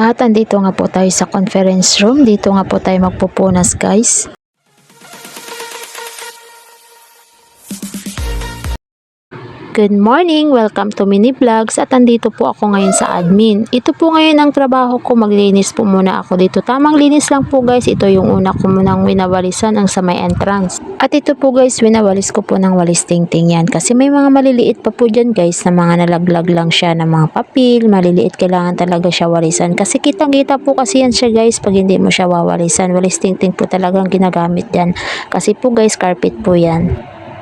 At andito nga po tayo sa conference room. Dito nga po tayo magpupunas guys. Good morning! Welcome to Mini Vlogs at andito po ako ngayon sa admin. Ito po ngayon ang trabaho ko, maglinis po muna ako dito. Tamang linis lang po guys, ito yung una ko munang winawalisan ang sa may entrance. At ito po guys, winawalis ko po ng walis tingting yan kasi may mga maliliit pa po dyan guys na mga nalaglag lang siya ng mga papel, maliliit kailangan talaga siya walisan. Kasi kitang kita po kasi yan siya guys pag hindi mo siya wawalisan. Walis tingting po talagang ginagamit yan. Kasi po guys, carpet po yan.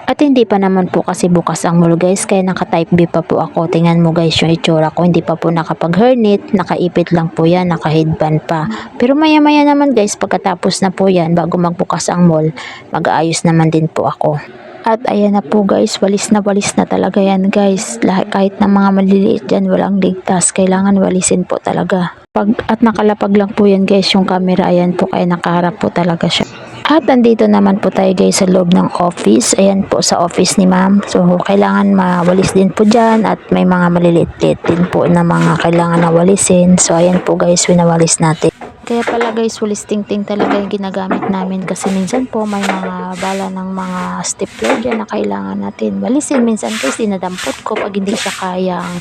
At hindi pa naman po kasi bukas ang mall guys, kaya naka-type B pa po ako. Tingnan mo guys yung itsura ko, hindi pa po nakapag-hernet, nakaipit lang po yan, naka-headband pa. Pero maya-maya naman guys, pagkatapos na po yan, bago magbukas ang mall, mag-aayos naman din po ako. At ayan na po guys, walis na walis na talaga yan guys. Kahit na mga maliliit dyan, walang ligtas. Kailangan walisin po talaga. Pag, at nakalapag lang po yan guys yung camera. Ayan po kaya nakaharap po talaga siya. At nandito naman po tayo guys sa loob ng office. Ayan po sa office ni ma'am. So kailangan mawalis din po dyan at may mga maliliit-liit din po na mga kailangan na walisin. So ayan po guys, winawalis natin. Kaya pala guys, walis ting-ting talaga yung ginagamit namin kasi minsan po may mga bala ng mga stapler dyan na kailangan natin walisin. Minsan guys, dinadampot ko pag hindi siya kayang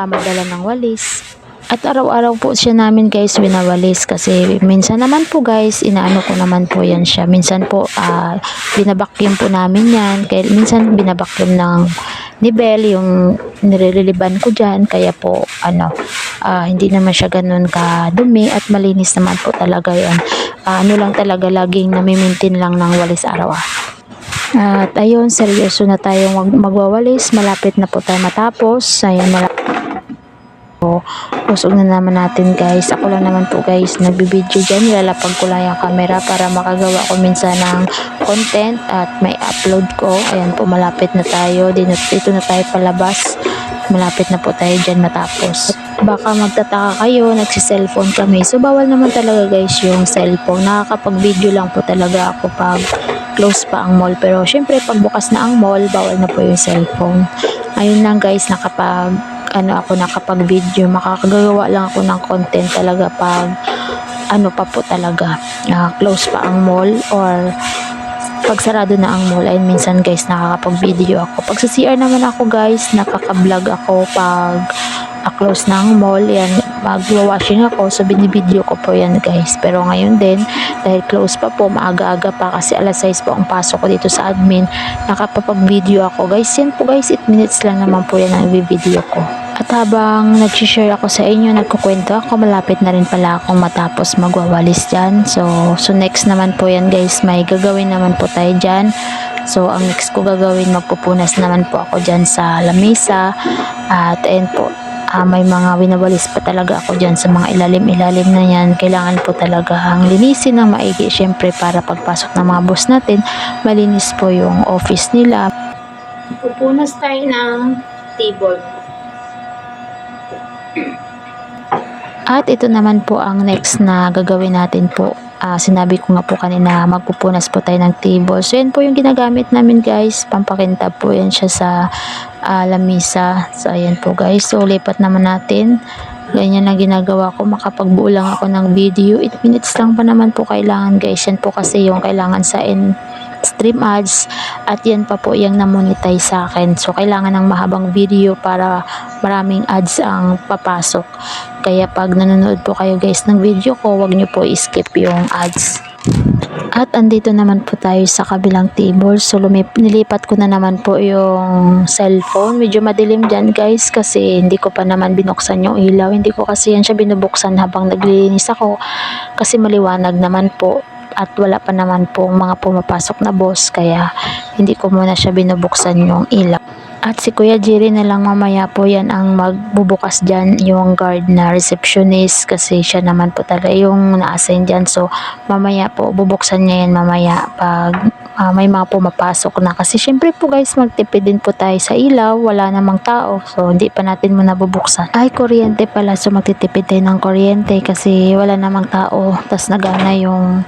ah, madala ng walis. At araw-araw po siya namin guys winawalis kasi minsan naman po guys inaano ko naman po yan siya. Minsan po uh, binabakyum po namin yan. Kaya minsan binabakyum ng nibel yung nireliliban ko dyan. Kaya po ano ah, hindi naman siya ganun kadumi at malinis naman po talaga yan. Ah, ano lang talaga laging namimintin lang ng walis araw-araw. At ayun, seryoso na tayong mag magwawalis. Malapit na po tayo matapos. Ayan, malapit. So, usog na naman natin guys. Ako lang naman po guys, nagbibideo dyan. Nilalapag ko lang yung camera para makagawa ko minsan ng content at may upload ko. Ayan po, malapit na tayo. Dito, na tayo palabas. Malapit na po tayo dyan matapos. Baka magtataka kayo, nagsi-cellphone kami. So, bawal naman talaga guys yung cellphone. Nakakapag-video lang po talaga ako pag close pa ang mall. Pero, syempre, pag bukas na ang mall, bawal na po yung cellphone. Ayun lang guys, nakapag ano ako nakapag-video, makakagawa lang ako ng content talaga pag ano pa po talaga, uh, close pa ang mall or pag sarado na ang mall, ayun minsan guys nakakapag-video ako. Pag sa CR naman ako guys, nakaka-vlog ako pag uh, close na ang mall, yan, mag-washing ako, so binibideo ko po yan guys. Pero ngayon din, dahil close pa po, maaga-aga pa kasi alas 6 po ang pasok ko dito sa admin, nakapapag-video ako guys. Yan po guys, 8 minutes lang naman po yan ang video ko. At habang nag-share ako sa inyo, nagkukwento ako, malapit na rin pala akong matapos magwawalis dyan. So, so next naman po yan guys, may gagawin naman po tayo dyan. So, ang next ko gagawin, magpupunas naman po ako dyan sa lamesa. At ayun po, ah, may mga winawalis pa talaga ako dyan sa mga ilalim-ilalim na yan. Kailangan po talaga ang linisin ng maigi. Siyempre, para pagpasok ng mga boss natin, malinis po yung office nila. Pupunas tayo ng table. At ito naman po ang next na gagawin natin po. Ah, sinabi ko nga po kanina magpupunas po tayo ng table. So yan po yung ginagamit namin guys. Pampakintab po yan siya sa ah, lamisa. So ayan po guys. So lipat naman natin. Ganyan lang ginagawa ko. Makapagbuo lang ako ng video. 8 minutes lang pa naman po kailangan guys. Yan po kasi yung kailangan sa in stream ads at yan pa po yung na-monetize sa akin. So, kailangan ng mahabang video para maraming ads ang papasok. Kaya pag nanonood po kayo guys ng video ko, wag nyo po i-skip yung ads. At andito naman po tayo sa kabilang table. So, nilipat ko na naman po yung cellphone. Medyo madilim dyan guys kasi hindi ko pa naman binuksan yung ilaw. Hindi ko kasi yan siya binubuksan habang naglilinis ako kasi maliwanag naman po at wala pa naman pong mga pumapasok na boss kaya hindi ko muna siya binubuksan yung ilaw. At si Kuya Jerry na lang mamaya po yan ang magbubukas dyan yung guard na receptionist kasi siya naman po talaga yung na-assign dyan. So mamaya po bubuksan niya yan mamaya pag ah, may mga pumapasok na. Kasi syempre po guys magtipid din po tayo sa ilaw. Wala namang tao. So hindi pa natin muna bubuksan. Ay kuryente pala. So magtitipid tayo ng kuryente kasi wala namang tao. Tapos nagana yung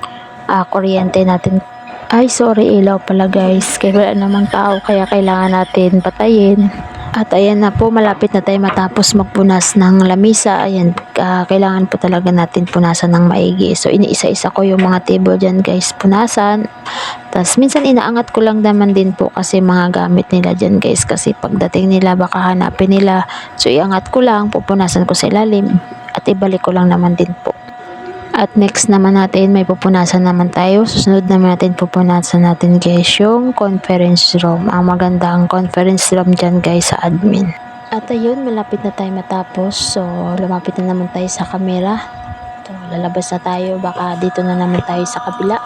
ah, kuryente natin. Ay, sorry, ilaw pala guys. Kaya wala namang tao, kaya kailangan natin patayin. At ayan na po, malapit na tayo matapos magpunas ng lamisa. Ayan, ah, kailangan po talaga natin punasan ng maigi. So, iniisa-isa ko yung mga table dyan guys, punasan. Tapos, minsan inaangat ko lang naman din po kasi mga gamit nila dyan guys. Kasi pagdating nila, baka hanapin nila. So, iangat ko lang, pupunasan ko sa ilalim. At ibalik ko lang naman din po. At next naman natin, may pupunasan naman tayo. Susunod naman natin, pupunasan natin guys yung conference room. Ang magandang conference room dyan guys sa admin. At ayun, malapit na tayo matapos. So, lumapit na naman tayo sa camera. So, lalabas na tayo. Baka dito na naman tayo sa kabila.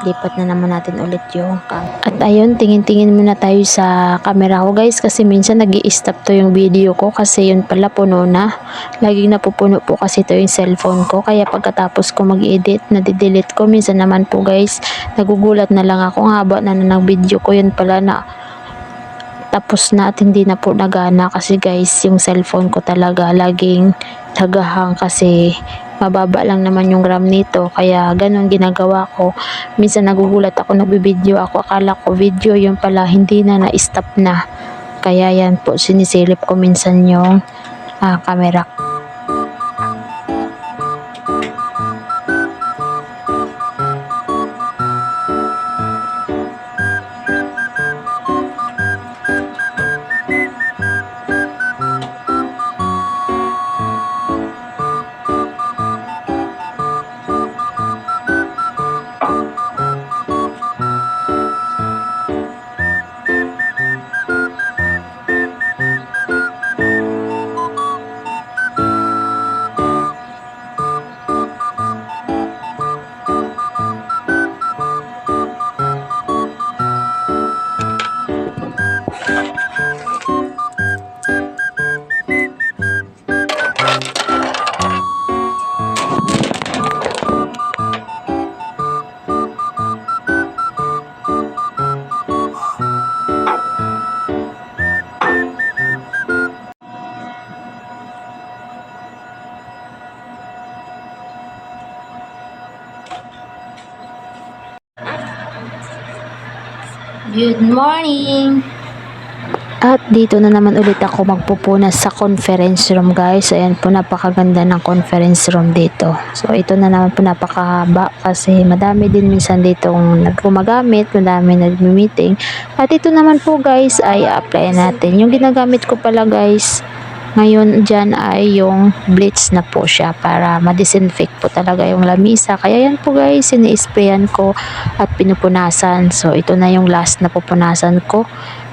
Lipat na naman natin ulit yung cam. At ayun, tingin-tingin muna tayo sa camera ko guys. Kasi minsan nag stop to yung video ko. Kasi yun pala puno na. Laging napupuno po kasi ito yung cellphone ko. Kaya pagkatapos ko mag-edit, nadidelete ko. Minsan naman po guys, nagugulat na lang ako. Haba na na ng video ko. Yun pala na tapos na at hindi na po nagana kasi guys yung cellphone ko talaga laging nagahang kasi mababa lang naman yung RAM nito kaya ganun ginagawa ko. Minsan nagugulat ako nagbibideo ako. Akala ko video yung pala hindi na na-stop na. Kaya yan po sinisilip ko minsan yung ah, camera Good morning! At dito na naman ulit ako magpupunas sa conference room guys. Ayan po napakaganda ng conference room dito. So ito na naman po napakahaba kasi madami din minsan dito naggumagamit, madami nagmi-meeting. At ito naman po guys ay apply natin. Yung ginagamit ko pala guys ngayon dyan ay yung bleach na po siya para ma-disinfect po talaga yung lamisa. Kaya yan po guys, ini-sprayan ko at pinupunasan. So ito na yung last na pupunasan ko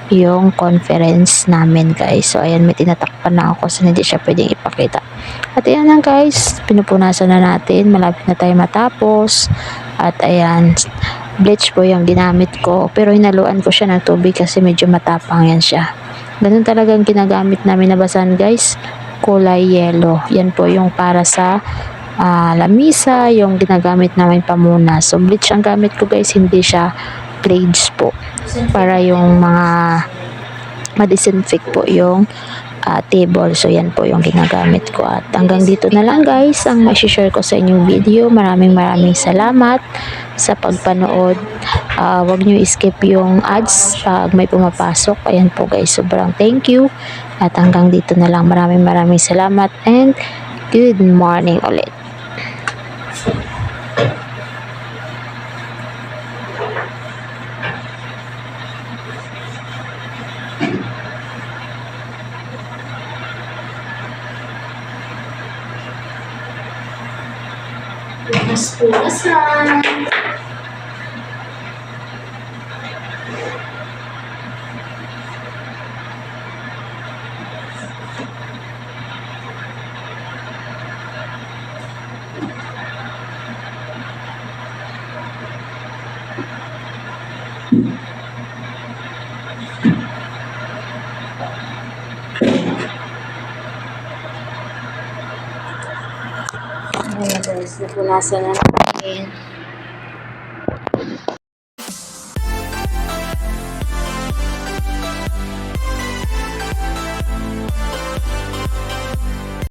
yung conference namin guys. So ayan may tinatakpan na ako so hindi siya pwedeng ipakita. At ayan na guys, pinupunasan na natin. Malapit na tayo matapos. At ayan, bleach po yung ginamit ko. Pero hinaluan ko siya ng tubig kasi medyo matapang yan siya. Ganun talagang ginagamit namin na basan guys. Kulay yellow. Yan po yung para sa ah, lamisa, yung ginagamit namin pamuna. So bleach ang gamit ko guys, hindi siya grades po. Para yung mga ma-disinfect po yung ah, table. So, yan po yung ginagamit ko. At hanggang dito na lang guys, ang share ko sa inyong video. Maraming maraming salamat sa pagpanood. Ah, wag nyo skip yung ads pag may pumapasok. Ayan po guys, sobrang thank you. At hanggang dito na lang, maraming maraming salamat and good morning ulit. Punas punasan. Ayan guys, napunasan na natin.